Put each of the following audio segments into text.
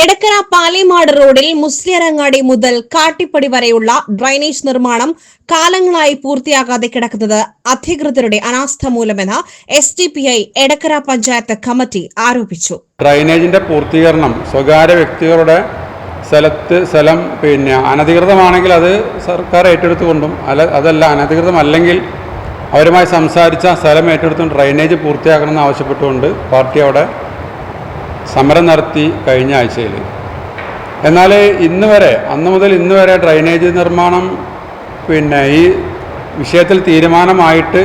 എടക്കര പാലേമാട് റോഡിൽ മുസ്ലിയരങ്ങാടി മുതൽ കാട്ടിപ്പടി വരെയുള്ള ഡ്രൈനേജ് നിർമ്മാണം കാലങ്ങളായി പൂർത്തിയാകാതെ കിടക്കുന്നത് അധികൃതരുടെ അനാസ്ഥ മൂലമെന്ന് S D P I Edakkara panchayat committee ആരോപിച്ചു. ഡ്രൈനേജിന്റെ പൂർത്തീകരണം സ്വകാര്യ വ്യക്തികളുടെ സ്ഥലത്ത് സ്ഥലം പിന്നെ അനധികൃതമാണെങ്കിൽ അത് സർക്കാർ ഏറ്റെടുത്തുകൊണ്ടും അല്ല അതല്ല അനധികൃതമല്ലെങ്കിൽ അവരുമായി സംസാരിച്ച സ്ഥലം ഏറ്റെടുത്തും ഡ്രൈനേജ് പൂർത്തിയാക്കണമെന്ന് ആവശ്യപ്പെട്ടുകൊണ്ട് പാർട്ടി അവിടെ സമരം നടത്തി കഴിഞ്ഞ ആഴ്ചയിൽ. എന്നാൽ ഇന്ന് വരെ അന്ന് മുതൽ ഇന്ന് വരെ ഡ്രൈനേജ് നിർമ്മാണം പിന്നെ ഈ വിഷയത്തിൽ തീരുമാനമായിട്ട്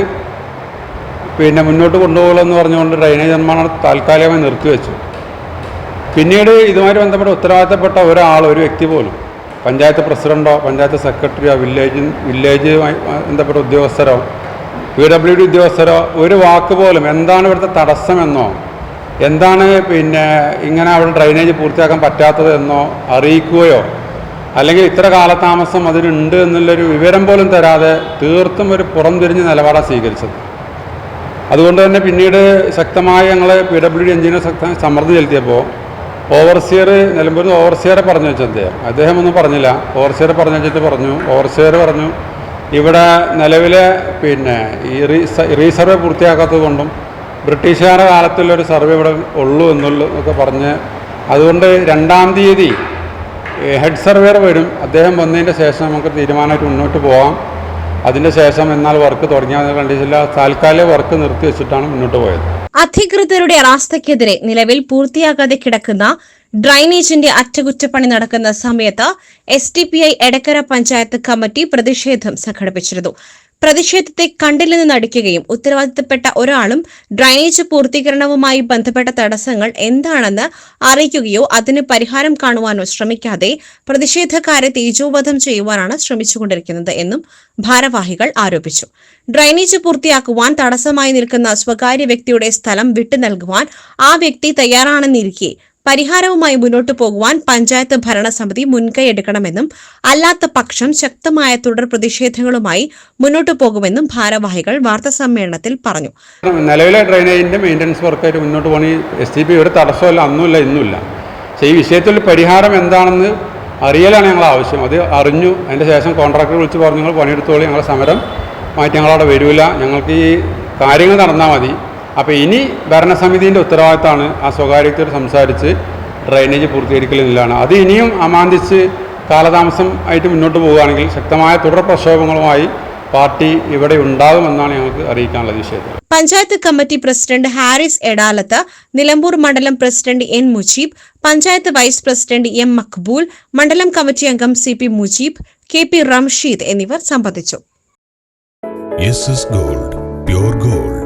പിന്നെ മുന്നോട്ട് കൊണ്ടുപോകുമെന്ന് പറഞ്ഞുകൊണ്ട് ഡ്രൈനേജ് നിർമ്മാണം താൽക്കാലികമായി നിർത്തിവെച്ചു. പിന്നീട് ഇതുമായി ബന്ധപ്പെട്ട് ഉത്തരവാദിത്തപ്പെട്ട ഒരാൾ ഒരു വ്യക്തി പോലും പഞ്ചായത്ത് പ്രസിഡന്റോ പഞ്ചായത്ത് സെക്രട്ടറിയോ വില്ലേജ് വില്ലേജുമായി ബന്ധപ്പെട്ട ഉദ്യോഗസ്ഥരോ പി ഡബ്ല്യു ഡി ഉദ്യോഗസ്ഥരോ ഒരു വാക്ക് പോലും എന്താണ് ഇവിടുത്തെ തടസ്സമെന്നോ എന്താണ് പിന്നെ ഇങ്ങനെ അവിടെ ഡ്രൈനേജ് പൂർത്തിയാക്കാൻ പറ്റാത്തത് എന്നോ അറിയിക്കുകയോ? അല്ലെങ്കിൽ ഇത്ര കാലതാമസം അതിനുണ്ട് എന്നുള്ളൊരു വിവരം പോലും തരാതെ തീർത്തും ഒരു പുറംതിരിഞ്ഞ നിലപാടാണ് സ്വീകരിച്ചത്. അതുകൊണ്ട് തന്നെ പിന്നീട് ശക്തമായി ഞങ്ങൾ പി ഡബ്ല്യു ഡി എഞ്ചിനീയർ ശക്തമായി സമ്മർദ്ദം ചെലുത്തിയപ്പോൾ ഓവർസിയർ നിലമ്പൂരിൽ ഓവർസിയറെ പറഞ്ഞു വെച്ചാൽ അദ്ദേഹം. അദ്ദേഹം ഒന്നും പറഞ്ഞില്ല. ഓവർസിയർ പറഞ്ഞു വെച്ചിട്ട് പറഞ്ഞു. ഓവർസിയർ പറഞ്ഞു ഇവിടെ നിലവിലെ പിന്നെ ഈ റീസർവേ പൂർത്തിയാക്കാത്തത് കൊണ്ടും ബ്രിട്ടീഷുകാരുടെ കാലത്തുള്ളൊരു സർവേ ഇവിടെ ഉള്ളൂ എന്നുള്ളൂ എന്നൊക്കെ പറഞ്ഞ് അതുകൊണ്ട് രണ്ടാം തീയതി ഹെഡ് സർവേർ വരും. അദ്ദേഹം വന്നതിന്റെ ശേഷം നമുക്ക് തീരുമാനമായിട്ട് മുന്നോട്ട് പോകാം അതിന്റെ ശേഷം എന്നാൽ വർക്ക് തുടങ്ങിയ കണ്ടീഷനിൽ താൽക്കാലിക വർക്ക് നിർത്തി വെച്ചിട്ടാണ് മുന്നോട്ട് പോയത്. അധികൃതരുടെ അനാസ്ഥയ്ക്കെതിരെ നിലവിൽ പൂർത്തിയാകാതെ കിടക്കുന്ന ഡ്രൈനേജിന്റെ അറ്റകുറ്റപ്പണി നടക്കുന്ന സമയത്ത് S D P I Edakkara panchayat committee പ്രതിഷേധം സംഘടിപ്പിച്ചിരുന്നു. പ്രതിഷേധത്തെ കണ്ടില്ലെന്ന് നടിക്കുകയും ഉത്തരവാദിത്തപ്പെട്ട ഒരാളും ഡ്രൈനേജ് പൂർത്തീകരണവുമായി ബന്ധപ്പെട്ട തടസ്സങ്ങൾ എന്താണെന്ന് അറിയിക്കുകയോ അതിന് പരിഹാരം കാണുവാനോ ശ്രമിക്കാതെ പ്രതിഷേധക്കാരെ തേജോവധം ചെയ്യുവാനാണ് ശ്രമിച്ചുകൊണ്ടിരിക്കുന്നത് എന്നും ഭാരവാഹികൾ ആരോപിച്ചു. ഡ്രൈനേജ് പൂർത്തിയാക്കുവാൻ തടസ്സമായി നിൽക്കുന്ന സ്വകാര്യ വ്യക്തിയുടെ സ്ഥലം വിട്ടു നൽകുവാൻ ആ വ്യക്തി തയ്യാറാണെന്നിരിക്കെ പരിഹാരവുമായി മുന്നോട്ടു പോകുവാൻ പഞ്ചായത്ത് ഭരണസമിതി മുൻകൈയെടുക്കണമെന്നും അല്ലാത്ത പക്ഷം ശക്തമായ തുടർ പ്രതിഷേധങ്ങളുമായി മുന്നോട്ടു പോകുമെന്നും ഭാരവാഹികൾ വാർത്താസമ്മേളനത്തിൽ പറഞ്ഞു. നിലവിലെ ഡ്രെയിനേജിന്റെ മെയിന്റനൻസ് വർക്കായിട്ട് മുന്നോട്ട് പോകണി എസ് ടി പി ഒരു തടസ്സമല്ല അന്നുമില്ല ഇന്നുമില്ല. പക്ഷേ ഈ വിഷയത്തിൽ പരിഹാരം എന്താണെന്ന് അറിയലാണ് ഞങ്ങൾ ആവശ്യം. അത് അറിഞ്ഞു അതിന്റെ ശേഷം കോൺട്രാക്ടർ വിളിച്ച് പറഞ്ഞു ഞങ്ങൾ പണിയെടുത്തോളി ഞങ്ങളുടെ സമരം മാറ്റി ഞങ്ങളവിടെ വരില്ല ഞങ്ങൾക്ക് ഈ കാര്യങ്ങൾ നടന്നാൽ മതി. അപ്പോൾ ഇനി ഭരണസമിതിന്റെ ഉത്തരവാദിത്തമാണ് ആ സ്വകാര്യത്തോട് സംസാരിച്ച് ഡ്രൈനേജ് പൂർത്തീകരിക്കലെന്നില്ലാണ് അത് ഇനിയും അമാന്തിച്ച് കാലതാമസം ആയിട്ട് മുന്നോട്ട് പോവുകയാണെങ്കിൽ ശക്തമായ തുടർ പ്രക്ഷോഭങ്ങളുമായി പാർട്ടി ഇവിടെ ഉണ്ടാകുമെന്നാണ് ഞങ്ങൾക്ക് അറിയിക്കാനുള്ളത് ഈ വിഷയത്തിൽ പഞ്ചായത്ത് കമ്മിറ്റി പ്രസിഡന്റ് ഹാരിസ് എടാലത്ത് നിലമ്പൂർ മണ്ഡലം president N Mujeeb panchayat vice president M Maqbool മണ്ഡലം കമ്മിറ്റി അംഗം C P Mujeeb K P Ramsheed എന്നിവർ സംബന്ധിച്ചു. Gold pure gold